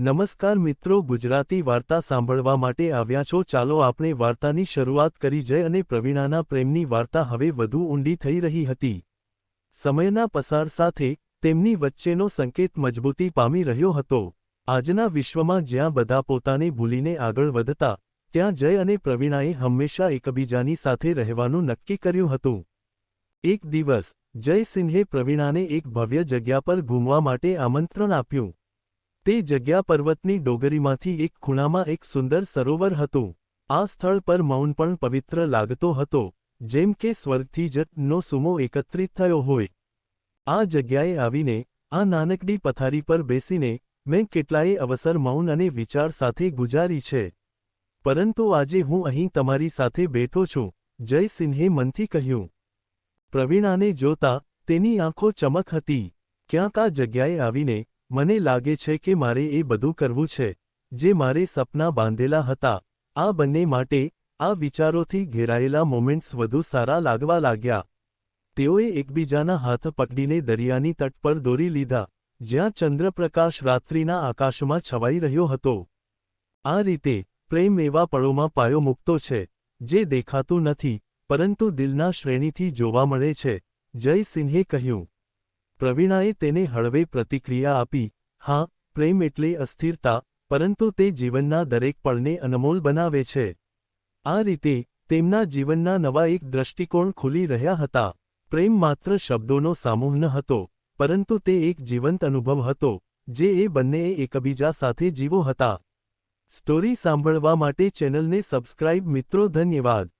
નમસ્કાર મિત્રો, ગુજરાતી વાર્તા સાંભળવા માટે આવ્યા છો. ચાલો આપણે વાર્તાની શરૂઆત કરી. જય અને પ્રવીણાના પ્રેમની વાર્તા હવે વધુ ઊંડી થઈ રહી હતી. સમયના પસાર સાથે તેમની વચ્ચેનો સંકેત મજબૂતી પામી રહ્યો હતો. આજના વિશ્વમાં જ્યાં બધા પોતાને ભૂલીને આગળ વધતા, ત્યાં જય અને પ્રવીણાએ હંમેશા એકબીજાની સાથે રહેવાનું નક્કી કર્યું હતું. એક દિવસ, જય સિંહે પ્રવીણાને એક ભવ્ય જગ્યા પર ઘૂમવા માટે આમંત્રણ આપ્યું. તે જગ્યા પર્વતની ડોગરીમાંથી એક ખૂણામાં એક સુંદર સરોવર હતું. આ સ્થળ પર મૌન પણ પવિત્ર લાગતો હતો, જેમ કે સ્વર્ગથી જટનો સુમો એકત્રિત થયો હોય. આ જગ્યાએ આવીને, આ નાનકડી પથારી પર બેસીને, મેં કેટલાય અવસર મૌન અને વિચાર સાથે ગુજારી છે. પરંતુ આજે હું અહીં તમારી સાથે બેઠો છું, જય સિંહે મનથી કહ્યું. પ્રવીણાને જોતા તેની આંખો ચમક હતી. ક્યાંક આ જગ્યાએ આવીને મને લાગે છે કે મારે એ બધું કરવું છે, જે મારે સપના બાંધેલા હતા. આ બંને માટે આ વિચારોથી ઘેરાયેલા મોમેન્ટ્સ વધુ સારા લાગવા લાગ્યા. તેઓએ એકબીજાના હાથ પકડીને દરિયાની તટ પર દોરી લીધા, જ્યાં ચંદ્રપ્રકાશ રાત્રિના આકાશમાં છવાઈ રહ્યો હતો. આ રીતે પ્રેમ એવા પળોમાં પાયો મૂકતો છે, જે દેખાતું નથી, પરંતુ દિલના શ્રેણીથી જોવા મળે છે. જય સિંહે કહ્યું પ્રવીણાએ તેને હળવે પ્રતિક્રિયા આપી, હા, પ્રેમ એટલે અસ્થિરતા, પરંતુ તે જીવનના દરેક પળને અનમોલ બનાવે છે. આ રીતે, તેમના જીવનના નવા એક દ્રષ્ટિકોણ ખુલી રહ્યા હતા. પ્રેમ માત્ર શબ્દોનો સમૂહ ન હતો, પરંતુ તે એક જીવંત અનુભવ હતો, જે એ બંનેએ એકબીજા સાથે જીવો હતા. સ્ટોરી સાંભળવા માટે ચેનલને સબસ્ક્રાઇબ મિત્રો, ધન્યવાદ.